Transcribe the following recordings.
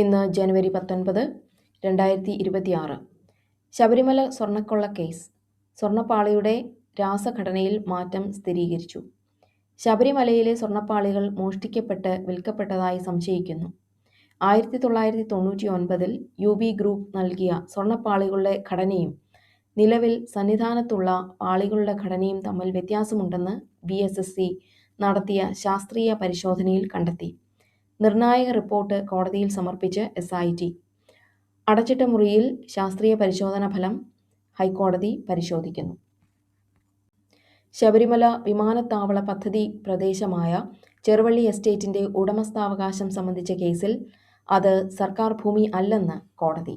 ഇന്ന് ജനുവരി പത്തൊൻപത് രണ്ടായിരത്തി ഇരുപത്തിയാറ് ശബരിമല സ്വർണക്കൊള്ള കേസ്. സ്വർണപ്പാളിയുടെ രാസഘടനയിൽ മാറ്റം സ്ഥിരീകരിച്ചു. ശബരിമലയിലെ സ്വർണപ്പാളികൾ മോഷ്ടിക്കപ്പെട്ട് വിൽക്കപ്പെട്ടതായി സംശയിക്കുന്നു. ആയിരത്തി തൊള്ളായിരത്തി തൊണ്ണൂറ്റി ഒൻപതിൽ യു ബി ഗ്രൂപ്പ് നൽകിയ സ്വർണപ്പാളികളുടെ ഘടനയും നിലവിൽ സന്നിധാനത്തുള്ള പാളികളുടെ ഘടനയും തമ്മിൽ വ്യത്യാസമുണ്ടെന്ന് ബി നടത്തിയ ശാസ്ത്രീയ പരിശോധനയിൽ കണ്ടെത്തി. നിർണായക റിപ്പോർട്ട് കോടതിയിൽ സമർപ്പിച്ച് എസ് ഐ ടി അടച്ചിട്ട മുറിയിൽ ശാസ്ത്രീയ പരിശോധനാ ഫലം ഹൈക്കോടതി പരിശോധിക്കുന്നു. ശബരിമല വിമാനത്താവള പദ്ധതി പ്രദേശമായ ചെറുവള്ളി എസ്റ്റേറ്റിന്റെ ഉടമസ്ഥാവകാശം സംബന്ധിച്ച കേസിൽ അത് സർക്കാർ ഭൂമി അല്ലെന്ന് കോടതി.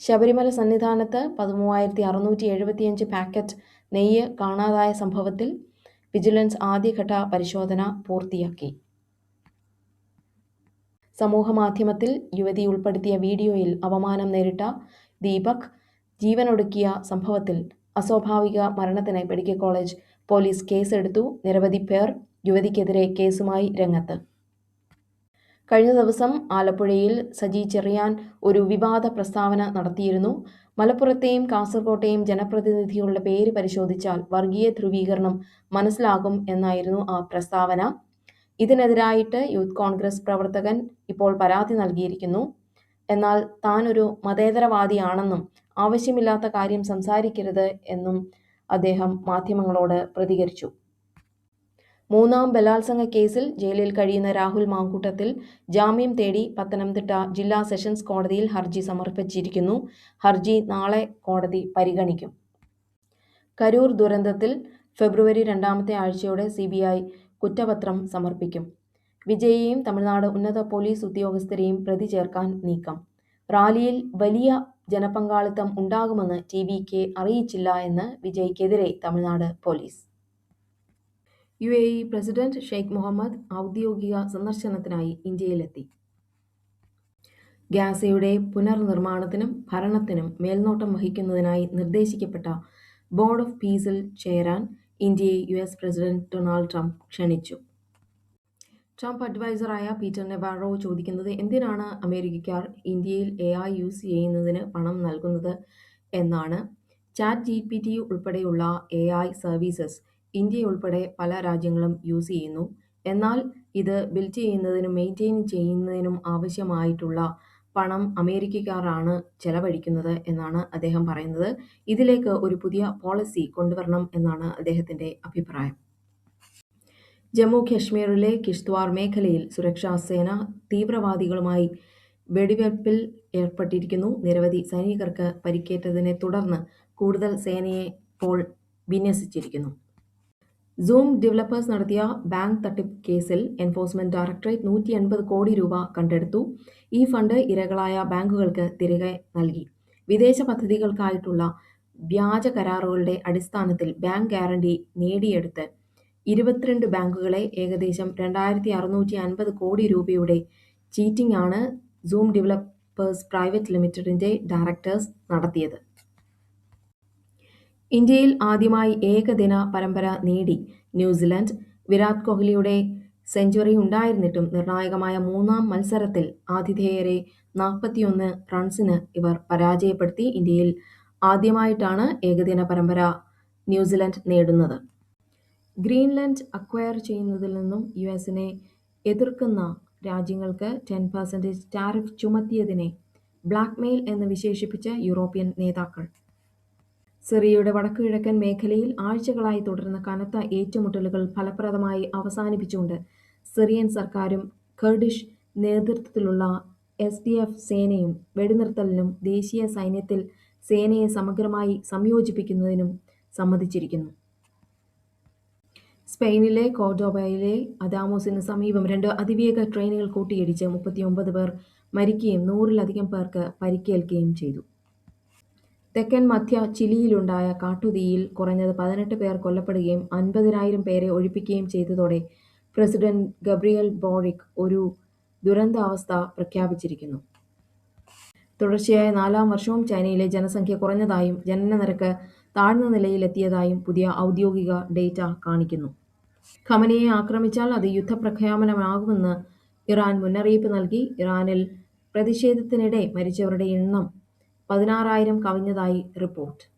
ശബരിമല സന്നിധാനത്ത് പതിമൂവായിരത്തി അറുന്നൂറ്റി എഴുപത്തിയഞ്ച് പാക്കറ്റ് നെയ്യ് കാണാതായ സംഭവത്തിൽ വിജിലൻസ് ആദ്യഘട്ട പരിശോധന പൂർത്തിയാക്കി. സമൂഹമാധ്യമത്തിൽ യുവതി ഉൾപ്പെടുത്തിയ വീഡിയോയിൽ അപമാനം നേരിട്ട ദീപക് ജീവനൊടുക്കിയ സംഭവത്തിൽ അസ്വാഭാവിക മരണത്തിന് മെഡിക്കൽ കോളേജ് പോലീസ് കേസെടുത്തു. നിരവധി പേർ യുവതിക്കെതിരെ കേസുമായി രംഗത്ത്. കഴിഞ്ഞ ദിവസം ആലപ്പുഴയിൽ സജി ചെറിയാൻ ഒരു വിവാദ പ്രസ്താവന നടത്തിയിരുന്നു. മലപ്പുറത്തെയും കാസർകോട്ടെയും ജനപ്രതിനിധികളുടെ പേര് പരിശോധിച്ചാൽ വർഗീയ ധ്രുവീകരണം മനസ്സിലാകും എന്നായിരുന്നു ആ പ്രസ്താവന. ഇതിനെതിരായിട്ട് യൂത്ത് കോൺഗ്രസ് പ്രവർത്തകൻ ഇപ്പോൾ പരാതി നൽകിയിരിക്കുന്നു. എന്നാൽ താൻ ഒരു മതേതരവാദിയാണെന്നും ആവശ്യമില്ലാത്ത കാര്യം സംസാരിക്കരുത് എന്നും അദ്ദേഹം മാധ്യമങ്ങളോട് പ്രതികരിച്ചു. മൂന്നാം ബലാത്സംഗ കേസിൽ ജയിലിൽ കഴിയുന്ന രാഹുൽ മാങ്കൂട്ടത്തിൽ ജാമ്യം തേടി പത്തനംതിട്ട ജില്ലാ സെഷൻസ് കോടതിയിൽ ഹർജി സമർപ്പിച്ചിരിക്കുന്നു. ഹർജി നാളെ കോടതി പരിഗണിക്കും. കരൂർ ദുരന്തത്തിൽ ഫെബ്രുവരി രണ്ടാമത്തെ ആഴ്ചയോടെ സി കുറ്റപത്രം സമർപ്പിക്കും. വിജയെയും തമിഴ്നാട് ഉന്നത പോലീസ് ഉദ്യോഗസ്ഥരെയും പ്രതി ചേർക്കാൻ നീക്കം. റാലിയിൽ വലിയ ജനപങ്കാളിത്തം ഉണ്ടാകുമെന്ന് ടി വി കെ അറിയിച്ചില്ല എന്ന് വിജയ്ക്കെതിരെ Tamil Nadu police. U A E president Sheikh Mohammed ഔദ്യോഗിക സന്ദർശനത്തിനായി ഇന്ത്യയിലെത്തി. ഗാസയുടെ പുനർനിർമ്മാണത്തിനും ഭരണത്തിനും മേൽനോട്ടം വഹിക്കുന്നതിനായി നിർദ്ദേശിക്കപ്പെട്ട ബോർഡ് ഓഫ് പീസിൽ ചേരാൻ ഇന്ത്യയെ U S president Donald Trump ക്ഷണിച്ചു. ട്രംപ് അഡ്വൈസറായ പീറ്റർ നെവാറോ ചോദിക്കുന്നത് എന്തിനാണ് അമേരിക്കക്കാർ ഇന്ത്യയിൽ എ ഐ യൂസ് ചെയ്യുന്നതിന് പണം നൽകുന്നത് എന്നാണ്. ചാറ്റ് ജി പി ടി ഉൾപ്പെടെയുള്ള എ ഐ സർവീസസ് ഇന്ത്യ ഉൾപ്പെടെ പല രാജ്യങ്ങളും യൂസ് ചെയ്യുന്നു. എന്നാൽ ഇത് ബിൽഡ് ചെയ്യുന്നതിനും മെയിന്റെയിൻ ചെയ്യുന്നതിനും ആവശ്യമായിട്ടുള്ള പണം അമേരിക്കക്കാരാണ് ചെലവഴിക്കുന്നത് എന്നാണ് അദ്ദേഹം പറയുന്നത്. ഇതിലേക്ക് ഒരു പുതിയ പോളിസി കൊണ്ടുവരണം എന്നാണ് അദ്ദേഹത്തിന്റെ അഭിപ്രായം. ജമ്മു കശ്മീരിലെ കിഷ്ത്വാർ മേഖലയിൽ സുരക്ഷാ സേന തീവ്രവാദികളുമായി വെടിവെയ്പ്പിൽ ഏർപ്പെട്ടിരിക്കുന്നു. നിരവധി സൈനികർക്ക് പരിക്കേറ്റതിനെ തുടർന്ന് കൂടുതൽ സേനയെ പോൾ വിന്യസിച്ചിരിക്കുന്നു. സൂം ഡെവലപ്പേഴ്സ് നടത്തിയ ബാങ്ക് തട്ടിപ്പ് കേസിൽ എൻഫോഴ്സ്മെന്റ് ഡയറക്ടറേറ്റ് നൂറ്റി എൺപത് കോടി രൂപ കണ്ടെടുത്തു. ഈ ഫണ്ട് ഇരകളായ ബാങ്കുകൾക്ക് തിരികെ നൽകി. വിദേശ പദ്ധതികൾക്കായിട്ടുള്ള വ്യാജ കരാറുകളുടെ അടിസ്ഥാനത്തിൽ ബാങ്ക് ഗ്യാരണ്ടി നേടിയെടുത്ത് ഇരുപത്തിരണ്ട് ബാങ്കുകളെ ഏകദേശം രണ്ടായിരത്തി അറുന്നൂറ്റി അൻപത് കോടി രൂപയുടെ ചീറ്റിംഗ് ആണ് സൂം ഡെവലപ്പേഴ്സ് പ്രൈവറ്റ് ലിമിറ്റഡിന്റെ ഡയറക്ടേഴ്സ് നടത്തിയത്. ഇന്ത്യയിൽ ആദ്യമായി ഏകദിന പരമ്പര നേടി. ന്യൂസിലൻഡ് വിരാട് കോഹ്ലിയുടെ സെഞ്ചുറി ഉണ്ടായിരുന്നിട്ടും നിർണായകമായ മൂന്നാം മത്സരത്തിൽ ആതിഥേയരെ നാൽപ്പത്തിയൊന്ന് റൺസിന് ഇവർ പരാജയപ്പെടുത്തി. ഇന്ത്യയിൽ ആദ്യമായിട്ടാണ് ഏകദിന പരമ്പര ന്യൂസിലൻഡ് നേടുന്നത്. ഗ്രീൻലൻഡ് അക്വയർ ചെയ്യുന്നതിൽ നിന്നും യു എസിനെ എതിർക്കുന്ന രാജ്യങ്ങൾക്ക് ടെൻ പെർസെന്റേജ് ടാരിഫ് ചുമത്തിയതിനെ ബ്ലാക്ക്മെയിൽ എന്ന് വിശേഷിപ്പിച്ച് യൂറോപ്യൻ നേതാക്കൾ. സിറിയയുടെ വടക്കുകിഴക്കൻ മേഖലയിൽ ആഴ്ചകളായി തുടരുന്ന കനത്ത ഏറ്റുമുട്ടലുകൾ ഫലപ്രദമായി അവസാനിപ്പിച്ചുകൊണ്ട് സിറിയൻ സർക്കാരും കർഡിഷ് നേതൃത്വത്തിലുള്ള എസ് ഡി എഫ് സേനയും വെടിനിർത്തലിനും ദേശീയ സൈന്യത്തിൽ സേനയെ സമഗ്രമായി സംയോജിപ്പിക്കുന്നതിനും സമ്മതിച്ചിരിക്കുന്നു. സ്പെയിനിലെ കോർഡോബയിലെ അദാമോസിന് സമീപം രണ്ട് അതിവേഗ ട്രെയിനുകൾ കൂട്ടിയിടിച്ച് മുപ്പത്തിയൊമ്പത് പേർ മരിക്കുകയും നൂറിലധികം പേർക്ക് പരിക്കേൽക്കുകയും ചെയ്തു. തെക്കൻ മധ്യ ചിലിയിലുണ്ടായ കാട്ടുതീയിൽ കുറഞ്ഞത് പതിനെട്ട് പേർ കൊല്ലപ്പെടുകയും അൻപതിനായിരം പേരെ ഒഴിപ്പിക്കുകയും ചെയ്തതോടെ പ്രസിഡന്റ് ഗബ്രിയൽ ബോറിക് ഒരു ദുരന്താവസ്ഥ പ്രഖ്യാപിച്ചിരിക്കുന്നു. തുടർച്ചയായ നാലാം വർഷവും ചൈനയിലെ ജനസംഖ്യ കുറഞ്ഞതായും ജനനനിരക്ക് താഴ്ന്ന നിലയിലെത്തിയതായും പുതിയ ഔദ്യോഗിക ഡേറ്റ കാണിക്കുന്നു. ഖമനയെ ആക്രമിച്ചാൽ അത് യുദ്ധപ്രഖ്യാപനമാകുമെന്ന് ഇറാൻ മുന്നറിയിപ്പ് നൽകി. ഇറാനിൽ പ്രതിഷേധത്തിനിടെ മരിച്ചവരുടെ എണ്ണം പതിനാറായിരം കവിഞ്ഞതായി റിപ്പോർട്ട്.